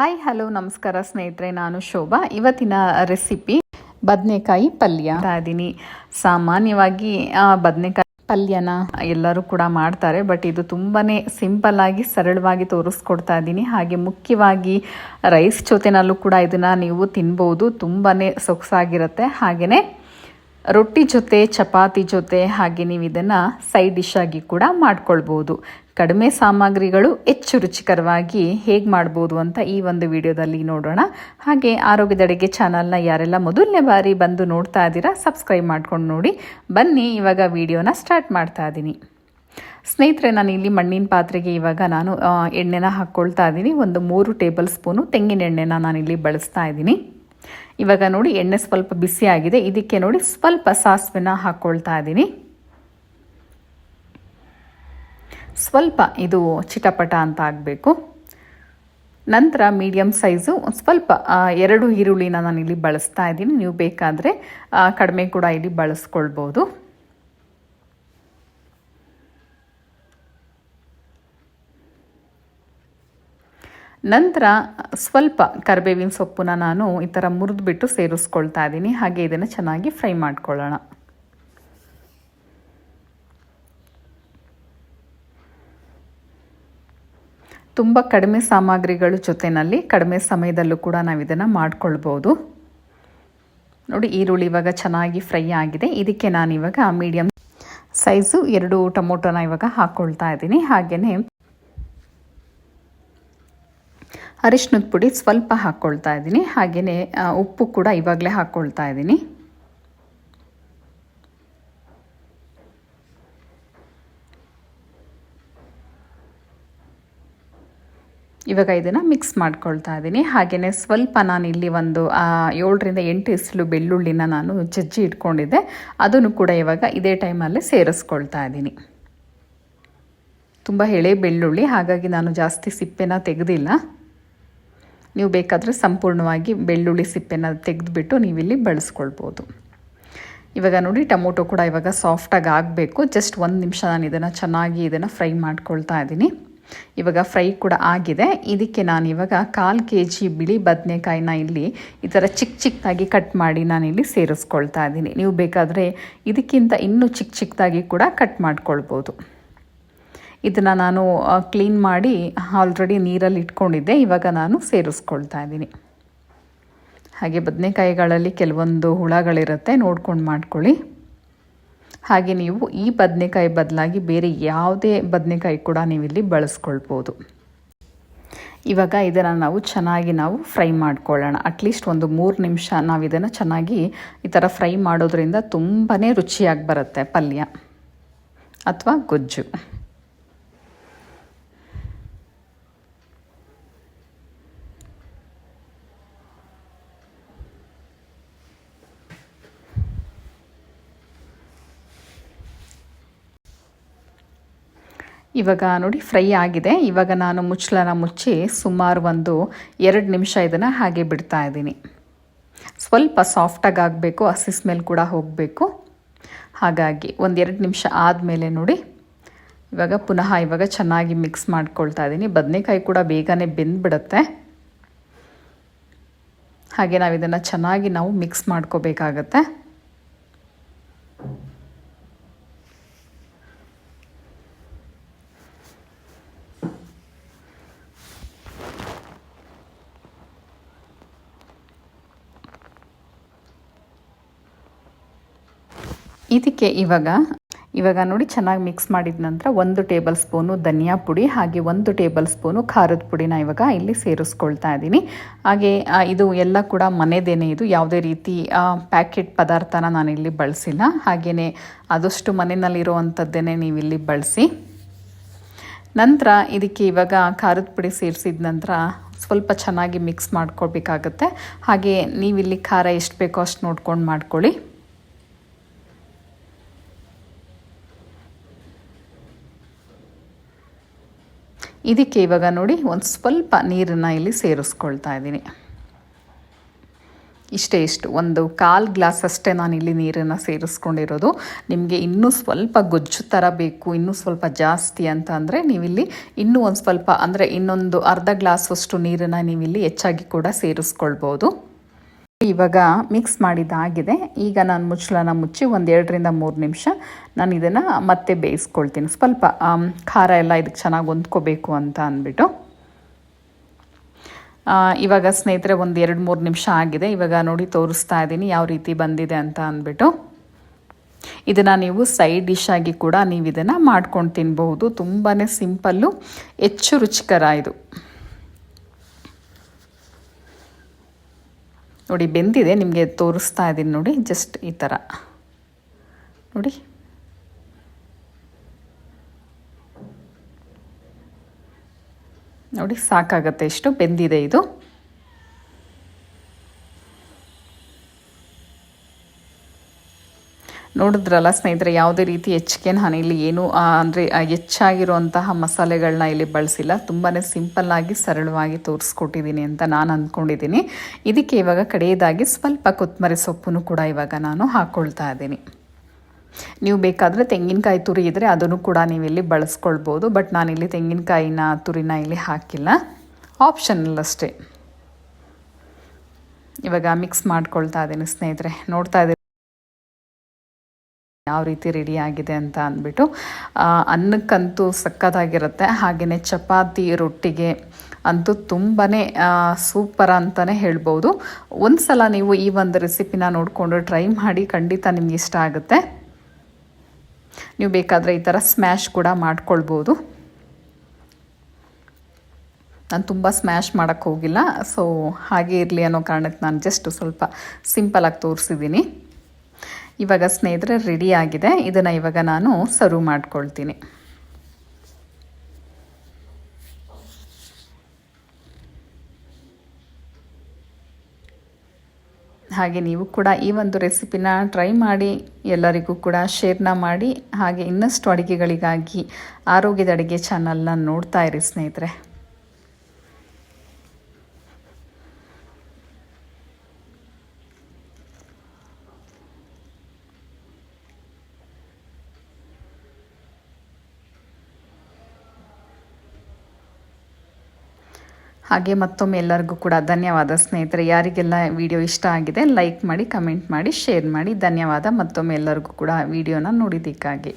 Hi, hello, ನಮಸ್ಕಾರ ಸ್ನೇಹಿತರೆ. ನಾನು ಶೋಭಾ. ಇವತ್ತಿನ ರೆಸಿಪಿ ಬದನೆಕಾಯಿ ಪಲ್ಯ. ಇದ್ದೀನಿ. ಸಾಮಾನ್ಯವಾಗಿ ಬದನೆಕಾಯಿ ಪಲ್ಯನ ಎಲ್ಲರೂ ಕೂಡ ಮಾಡ್ತಾರೆ, ಬಟ್ ಇದು ತುಂಬಾ ಸಿಂಪಲ್ ಆಗಿ, ಸರಳವಾಗಿ ತೋರಿಸ್ಕೊಡ್ತಾ ಇದ್ದೀನಿ. ಹಾಗೆ ಮುಖ್ಯವಾಗಿ ರೈಸ್ ಜೊತೆನಲ್ಲೂ ಕೂಡ ಇದನ್ನು ನೀವು ತಿನ್ಬೋದು. ತುಂಬಾ ಸೊಗಸಾಗಿರುತ್ತೆ. ಹಾಗೆಯೇ ರೊಟ್ಟಿ ಜೊತೆ, ಚಪಾತಿ ಜೊತೆ ಹಾಗೆ ನೀವು ಇದನ್ನು ಸೈಡ್ ಡಿಶ್ ಆಗಿ ಕೂಡ ಮಾಡ್ಕೊಳ್ಬೋದು. ಕಡಿಮೆ ಸಾಮಗ್ರಿಗಳು ಹೆಚ್ಚು ರುಚಿಕರವಾಗಿ ಹೇಗೆ ಮಾಡ್ಬೋದು ಅಂತ ಈ ಒಂದು ವಿಡಿಯೋದಲ್ಲಿ ನೋಡೋಣ. ಹಾಗೆ ಆರೋಗ್ಯದ ಅಡುಗೆ ಚಾನಲ್ನ ಯಾರೆಲ್ಲ ಮೊದಲನೇ ಬಾರಿ ಬಂದು ನೋಡ್ತಾ ಇದ್ದೀರಾ ಸಬ್ಸ್ಕ್ರೈಬ್ ಮಾಡ್ಕೊಂಡು ನೋಡಿ. ಬನ್ನಿ, ಇವಾಗ ವಿಡಿಯೋನ ಸ್ಟಾರ್ಟ್ ಮಾಡ್ತಾ ಇದ್ದೀನಿ ಸ್ನೇಹಿತರೆ, ನಾನು ಇಲ್ಲಿ ಮಣ್ಣಿನ ಪಾತ್ರೆಗೆ ಇವಾಗ ನಾನು ಎಣ್ಣೆನ ಹಾಕ್ಕೊಳ್ತಾ ಇದ್ದೀನಿ ಒಂದು ಮೂರು ಟೇಬಲ್ ಸ್ಪೂನು ತೆಂಗಿನ ಎಣ್ಣೆನ ನಾನಿಲ್ಲಿ ಬಳಸ್ತಾ ಇದ್ದೀನಿ ಇವಾಗ ನೋಡಿ ಎಣ್ಣೆ ಸ್ವಲ್ಪ ಬಿಸಿ ಆಗಿದೆ. ಇದಕ್ಕೆ ನೋಡಿ ಸ್ವಲ್ಪ ಸಾಸಿವೆನ ಹಾಕ್ಕೊಳ್ತಾ ಇದ್ದೀನಿ. ಸ್ವಲ್ಪ ಇದು ಚಿಟಪಟ ಅಂತ ಆಗಬೇಕು. ನಂತರ ಮೀಡಿಯಮ್ ಸೈಜು ಸ್ವಲ್ಪ ಎರಡು ಈರುಳ್ಳಿನ ನಾನು ಇಲ್ಲಿ ಬಳಸ್ತಾ ಇದ್ದೀನಿ. ನೀವು ಬೇಕಾದರೆ ಕಡಿಮೆ ಕೂಡ ಇಲ್ಲಿ ಬಳಸ್ಕೊಳ್ಬೋದು. ನಂತರ ಸ್ವಲ್ಪ ಕರಿಬೇವಿನ ಸೊಪ್ಪನ್ನ ನಾನು ಈ ಥರ ಮುರಿದ್ಬಿಟ್ಟು ಸೇರಿಸ್ಕೊಳ್ತಾ ಇದ್ದೀನಿ. ಹಾಗೆ ಇದನ್ನು ಚೆನ್ನಾಗಿ ಫ್ರೈ ಮಾಡ್ಕೊಳ್ಳೋಣ. ತುಂಬ ಕಡಿಮೆ ಸಾಮಗ್ರಿಗಳ ಜೊತೆಯಲ್ಲಿ ಕಡಿಮೆ ಸಮಯದಲ್ಲೂ ಕೂಡ ನಾವು ಇದನ್ನು ಮಾಡ್ಕೊಳ್ಬೋದು. ನೋಡಿ, ಈರುಳ್ಳಿ ಇವಾಗ ಚೆನ್ನಾಗಿ ಫ್ರೈ ಆಗಿದೆ. ಇದಕ್ಕೆ ನಾನು ಇವಾಗ ಮೀಡಿಯಮ್ ಸೈಜು ಎರಡು ಟೊಮೊಟೊನ ಇವಾಗ ಹಾಕ್ಕೊಳ್ತಾ ಇದ್ದೀನಿ. ಹಾಗೆಯೇ ಅರಿಶಿನದ ಪುಡಿ ಸ್ವಲ್ಪ ಹಾಕ್ಕೊಳ್ತಾ ಇದ್ದೀನಿ. ಹಾಗೆಯೇ ಉಪ್ಪು ಕೂಡ ಇವಾಗಲೇ ಹಾಕ್ಕೊಳ್ತಾ ಇದ್ದೀನಿ. ಇವಾಗ ಇದನ್ನು ಮಿಕ್ಸ್ ಮಾಡ್ಕೊಳ್ತಾ ಇದ್ದೀನಿ. ಹಾಗೆಯೇ ಸ್ವಲ್ಪ ನಾನು ಇಲ್ಲಿ ಒಂದು ಏಳರಿಂದ ಎಂಟು ಇಸ್ಲು ಬೆಳ್ಳುಳ್ಳಿನ ನಾನು ಜಜ್ಜಿ ಇಟ್ಕೊಂಡಿದ್ದೆ. ಅದನ್ನು ಕೂಡ ಇವಾಗ ಇದೇ ಟೈಮಲ್ಲೇ ಸೇರಿಸ್ಕೊಳ್ತಾ ಇದ್ದೀನಿ. ತುಂಬ ಎಳೆ ಬೆಳ್ಳುಳ್ಳಿ, ಹಾಗಾಗಿ ನಾನು ಜಾಸ್ತಿ ಸಿಪ್ಪೆನ ತೆಗೆದಿಲ್ಲ. ನೀವು ಬೇಕಾದರೆ ಸಂಪೂರ್ಣವಾಗಿ ಬೆಳ್ಳುಳ್ಳಿ ಸಿಪ್ಪೆನ ತೆಗೆದುಬಿಟ್ಟು ನೀವಿಲ್ಲಿ ಬಳಸ್ಕೊಳ್ಬೋದು. ಇವಾಗ ನೋಡಿ, ಟೊಮೊಟೊ ಕೂಡ ಇವಾಗ ಸಾಫ್ಟಾಗಿ ಆಗಬೇಕು. ಜಸ್ಟ್ ಒಂದು ನಿಮಿಷ ನಾನು ಇದನ್ನು ಚೆನ್ನಾಗಿ ಇದನ್ನು ಫ್ರೈ ಮಾಡ್ಕೊಳ್ತಾ ಇದ್ದೀನಿ. ಇವಾಗ ಫ್ರೈ ಕೂಡ ಆಗಿದೆ. ಇದಕ್ಕೆ ನಾನು ಇವಾಗ ಕಾಲು ಕೆ ಜಿ ಬಿಳಿ ಬದನೆಕಾಯಿನ ಇಲ್ಲಿ ಈ ಥರ ಚಿಕ್ಕ ಚಿಕ್ಕದಾಗಿ ಕಟ್ ಮಾಡಿ ನಾನಿಲ್ಲಿ ಸೇರಿಸ್ಕೊಳ್ತಾ ಇದ್ದೀನಿ. ನೀವು ಬೇಕಾದರೆ ಇದಕ್ಕಿಂತ ಇನ್ನೂ ಚಿಕ್ಕ ಚಿಕ್ಕದಾಗಿ ಕೂಡ ಕಟ್ ಮಾಡ್ಕೊಳ್ಬೋದು. ಇದನ್ನು ನಾನು ಕ್ಲೀನ್ ಮಾಡಿ ಆಲ್ರೆಡಿ ನೀರಲ್ಲಿ ಇಟ್ಕೊಂಡಿದ್ದೆ. ಇವಾಗ ನಾನು ಸೇರಿಸ್ಕೊಳ್ತಾ ಇದ್ದೀನಿ. ಹಾಗೆ ಬದನೆಕಾಯಿಗಳಲ್ಲಿ ಕೆಲವೊಂದು ಹುಳಗಳಿರುತ್ತೆ, ನೋಡ್ಕೊಂಡು ಮಾಡ್ಕೊಳ್ಳಿ. ಹಾಗೆ ನೀವು ಈ ಬದನೆಕಾಯಿ ಬದಲಾಗಿ ಬೇರೆ ಯಾವುದೇ ಬದನೆಕಾಯಿ ಕೂಡ ನೀವಿಲ್ಲಿ ಬಳಸ್ಕೊಳ್ಬೋದು. ಇವಾಗ ಇದನ್ನು ನಾವು ಚೆನ್ನಾಗಿ ನಾವು ಫ್ರೈ ಮಾಡ್ಕೊಳ್ಳೋಣ. ಅಟ್ಲೀಸ್ಟ್ ಒಂದು ಮೂರು ನಿಮಿಷ ನಾವು ಇದನ್ನು ಚೆನ್ನಾಗಿ ಈ ಥರ ಫ್ರೈ ಮಾಡೋದ್ರಿಂದ ತುಂಬಾ ರುಚಿಯಾಗಿ ಬರುತ್ತೆ ಪಲ್ಯ. ಅಥವಾ ಗೊಜ್ಜು. ಇವಾಗ ನೋಡಿ ಫ್ರೈ ಆಗಿದೆ. ಇವಾಗ ನಾನು ಮುಚ್ಚಲನ ಮುಚ್ಚಿ ಸುಮಾರು ಒಂದು ಎರಡು ನಿಮಿಷ ಇದನ್ನು ಹಾಗೆ ಬಿಡ್ತಾ ಇದ್ದೀನಿ. ಸ್ವಲ್ಪ ಸಾಫ್ಟಾಗಿ ಆಗಬೇಕು, ಹಸಿ ಸ್ಮೆಲ್ ಕೂಡ ಹೋಗಬೇಕು. ಹಾಗಾಗಿ ಒಂದು ಎರಡು ನಿಮಿಷ ಆದಮೇಲೆ ನೋಡಿ, ಇವಾಗ ಪುನಃ ಇವಾಗ ಚೆನ್ನಾಗಿ ಮಿಕ್ಸ್ ಮಾಡ್ಕೊಳ್ತಾ ಇದ್ದೀನಿ. ಬದನೆಕಾಯಿ ಕೂಡ ಬೇಗನೆ ಬೆಂದ್ಬಿಡುತ್ತೆ. ಹಾಗೆ ನಾವು ಇದನ್ನು ಚೆನ್ನಾಗಿ ನಾವು ಮಿಕ್ಸ್ ಮಾಡ್ಕೋಬೇಕಾಗತ್ತೆ. ಇದಕ್ಕೆ ಇವಾಗ ಇವಾಗ ನೋಡಿ ಚೆನ್ನಾಗಿ ಮಿಕ್ಸ್ ಮಾಡಿದ ನಂತರ ಒಂದು ಟೇಬಲ್ ಸ್ಪೂನು ಧನಿಯಾ ಪುಡಿ ಹಾಗೆ ಒಂದು ಟೇಬಲ್ ಸ್ಪೂನು ಖಾರದ ಪುಡಿನ ಇವಾಗ ಇಲ್ಲಿ ಸೇರಿಸ್ಕೊಳ್ತಾ ಇದ್ದೀನಿ. ಹಾಗೆ ಇದು ಎಲ್ಲ ಕೂಡ ಮನೆದೇನೆ ಇದು. ಯಾವುದೇ ರೀತಿ ಪ್ಯಾಕೆಟ್ ಪದಾರ್ಥನ ನಾನಿಲ್ಲಿ ಬಳಸಿಲ್ಲ. ಹಾಗೆಯೇ ಆದಷ್ಟು ಮನೆಯಲ್ಲಿರುವಂಥದ್ದೇನೆ ನೀವಿಲ್ಲಿ ಬಳಸಿ. ನಂತರ ಇದಕ್ಕೆ ಇವಾಗ ಖಾರದ ಪುಡಿ ಸೇರಿಸಿದ ನಂತರ ಸ್ವಲ್ಪ ಚೆನ್ನಾಗಿ ಮಿಕ್ಸ್ ಮಾಡ್ಕೊಳ್ಬೇಕಾಗತ್ತೆ. ಹಾಗೆ ನೀವಿಲ್ಲಿ ಖಾರ ಎಷ್ಟು ಬೇಕೋ ಅಷ್ಟು ನೋಡ್ಕೊಂಡು ಮಾಡ್ಕೊಳ್ಳಿ. ಇದಕ್ಕೆ ಇವಾಗ ನೋಡಿ ಒಂದು ಸ್ವಲ್ಪ ನೀರನ್ನು ಇಲ್ಲಿ ಸೇರಿಸ್ಕೊಳ್ತಾ ಇದ್ದೀನಿ. ಇಷ್ಟೇ ಇಷ್ಟು, ಒಂದು ಕಾಲು ಗ್ಲಾಸ್ ಅಷ್ಟೇ ನಾನು ಇಲ್ಲಿ ನೀರನ್ನು ಸೇರಿಸ್ಕೊಂಡಿರೋದು. ನಿಮಗೆ ಇನ್ನೂ ಸ್ವಲ್ಪ ಗೊಜ್ಜು ಥರ ಬೇಕು, ಇನ್ನೂ ಸ್ವಲ್ಪ ಜಾಸ್ತಿ ಅಂತ ಅಂದರೆ ನೀವಿಲ್ಲಿ ಇನ್ನೂ ಒಂದು ಸ್ವಲ್ಪ, ಅಂದರೆ ಇನ್ನೊಂದು ಅರ್ಧ ಗ್ಲಾಸಷ್ಟು ನೀರನ್ನು ನೀವಿಲ್ಲಿ ಹೆಚ್ಚಾಗಿ ಕೂಡ ಸೇರಿಸ್ಕೊಳ್ಬೋದು. ಇವಾಗ ಮಿಕ್ಸ್ ಮಾಡಿದ್ದಾಗಿದೆ ಈಗ ನಾನು ಮುಚ್ಚಳನ ಮುಚ್ಚಿ ಒಂದು ಎರಡರಿಂದ ಮೂರು ನಿಮಿಷ ನಾನು ಇದನ್ನು ಮತ್ತೆ ಬೇಯಿಸ್ಕೊಳ್ತೀನಿ. ಸ್ವಲ್ಪ ಖಾರ ಎಲ್ಲ ಇದಕ್ಕೆ ಚೆನ್ನಾಗಿ ಹೊಂದ್ಕೋಬೇಕು ಅಂತ ಅಂದ್ಬಿಟ್ಟು. ಇವಾಗ ಸ್ನೇಹಿತರೆ ಒಂದು ಎರಡು ಮೂರು ನಿಮಿಷ ಆಗಿದೆ. ಇವಾಗ ನೋಡಿ ತೋರಿಸ್ತಾ ಇದ್ದೀನಿ ಯಾವ ರೀತಿ ಬಂದಿದೆ ಅಂತ ಅಂದ್ಬಿಟ್ಟು. ಇದನ್ನು ನೀವು ಸೈಡ್ ಡಿಶ್ ಆಗಿ ಕೂಡ ನೀವು ಇದನ್ನು ಮಾಡ್ಕೊಂಡು ತಿನ್ಬಹುದು. ತುಂಬಾ ಸಿಂಪಲ್ಲು ಹೆಚ್ಚು ರುಚಿಕರ ಇದು. ನೋಡಿ, ಬೆಂದಿದೆ, ನಿಮಗೆ ತೋರಿಸ್ತಾ ಇದ್ದೀನಿ ನೋಡಿ ಜಸ್ಟ್ ಈ ಥರ ನೋಡಿ. ನೋಡಿ, ಸಾಕಾಗತ್ತೆ ಇಷ್ಟು ಬೆಂದಿದೆ ಇದು. ನೋಡಿದ್ರಲ್ಲ ಸ್ನೇಹಿತರೆ, ಯಾವುದೇ ರೀತಿ ಹೆಚ್ಚಿಗೆ ನಾನು ಇಲ್ಲಿ ಏನು ಅಂದರೆ ಹೆಚ್ಚಾಗಿರುವಂತಹ ಮಸಾಲೆಗಳನ್ನ ಇಲ್ಲಿ ಬಳಸಿಲ್ಲ. ತುಂಬಾ ಸಿಂಪಲ್ಲಾಗಿ ಸರಳವಾಗಿ ತೋರಿಸ್ಕೊಟ್ಟಿದ್ದೀನಿ ಅಂತ ನಾನು ಅಂದ್ಕೊಂಡಿದ್ದೀನಿ. ಇದಕ್ಕೆ ಇವಾಗ ಕಡೆಯದಾಗಿ ಸ್ವಲ್ಪ ಕೊತ್ತಂಬರಿ ಸೊಪ್ಪನ್ನು ಕೂಡ ಇವಾಗ ನಾನು ಹಾಕ್ಕೊಳ್ತಾ ಇದ್ದೀನಿ. ನೀವು ಬೇಕಾದರೆ ತೆಂಗಿನಕಾಯಿ ತುರಿ ಇದ್ದರೆ ಅದನ್ನು ಕೂಡ ನೀವು ಇಲ್ಲಿ ಬಳಸ್ಕೊಳ್ಬೋದು. ಬಟ್ ನಾನಿಲ್ಲಿ ತೆಂಗಿನಕಾಯಿನ ತುರಿನ ಇಲ್ಲಿ ಹಾಕಿಲ್ಲ. ಆಪ್ಷನಲ್ ಅಷ್ಟೇ. ಇವಾಗ ಮಿಕ್ಸ್ ಮಾಡ್ಕೊಳ್ತಾ ಇದ್ದೀನಿ ಸ್ನೇಹಿತರೆ. ನೋಡ್ತಾ ಇದ್ದೀನಿ ಯಾವ ರೀತಿ ರೆಡಿ ಆಗಿದೆ ಅಂತ ಅಂದ್ಬಿಟ್ಟು ಅನ್ನಕ್ಕಂತೂ ಸಕ್ಕತ್ತಾಗಿರುತ್ತೆ. ಹಾಗೆಯೇ ಚಪಾತಿ ರೊಟ್ಟಿಗೆ ಅಂತೂ ತುಂಬಾ ಸೂಪರ್ ಅಂತಲೇ ಹೇಳ್ಬೋದು. ಒಂದು ಸಲ ನೀವು ಈ ಒಂದು ರೆಸಿಪಿನ ನೋಡಿಕೊಂಡು ಟ್ರೈ ಮಾಡಿ ಖಂಡಿತ ನಿಮ್ಗೆ ಇಷ್ಟ ಆಗುತ್ತೆ. ನೀವು ಬೇಕಾದರೆ ಈ ಥರ ಸ್ಮ್ಯಾಶ್ ಕೂಡ ಮಾಡ್ಕೊಳ್ಬೋದು. ನಾನು ತುಂಬ ಸ್ಮ್ಯಾಶ್ ಮಾಡೋಕ್ಕೆ ಹೋಗಿಲ್ಲ. ಸೊ ಹಾಗೆ ಇರಲಿ ಅನ್ನೋ ಕಾರಣಕ್ಕೆ ನಾನು ಜಸ್ಟ್ ಸ್ವಲ್ಪ ಸಿಂಪಲಾಗಿ ತೋರಿಸಿದ್ದೀನಿ. ಇವಾಗ ಸ್ನೇಹಿತರೆ ರೆಡಿ ಆಗಿದೆ. ಇದನ್ನು ಇವಾಗ ನಾನು ಸರ್ವ್ ಮಾಡ್ಕೊಳ್ತೀನಿ. ಹಾಗೆ ನೀವು ಕೂಡ ಈ ಒಂದು ರೆಸಿಪಿನ ಟ್ರೈ ಮಾಡಿ, ಎಲ್ಲರಿಗೂ ಕೂಡ ಶೇರ್ನ ಮಾಡಿ, ಹಾಗೆ ಇನ್ನಷ್ಟು ಅಡುಗೆಗಳಿಗಾಗಿ ಆರೋಗ್ಯದ ಅಡುಗೆ ಚಾನಲ್ನ ನೋಡ್ತಾ ಇರಿ ಸ್ನೇಹಿತರೆ. ಹಾಗೆ ಮತ್ತೊಮ್ಮೆ ಎಲ್ಲರಿಗೂ ಕೂಡ ಧನ್ಯವಾದ ಸ್ನೇಹಿತರೆ. ಯಾರಿಗೆಲ್ಲ ವಿಡಿಯೋ ಇಷ್ಟ ಆಗಿದೆ ಲೈಕ್ ಮಾಡಿ ಕಮೆಂಟ್ ಮಾಡಿ ಶೇರ್ ಮಾಡಿ, ಧನ್ಯವಾದ. ಮತ್ತೊಮ್ಮೆ ಎಲ್ಲರಿಗೂ ಕೂಡ ವಿಡಿಯೋನ ನೋಡಿದ್ದಕ್ಕಾಗಿ.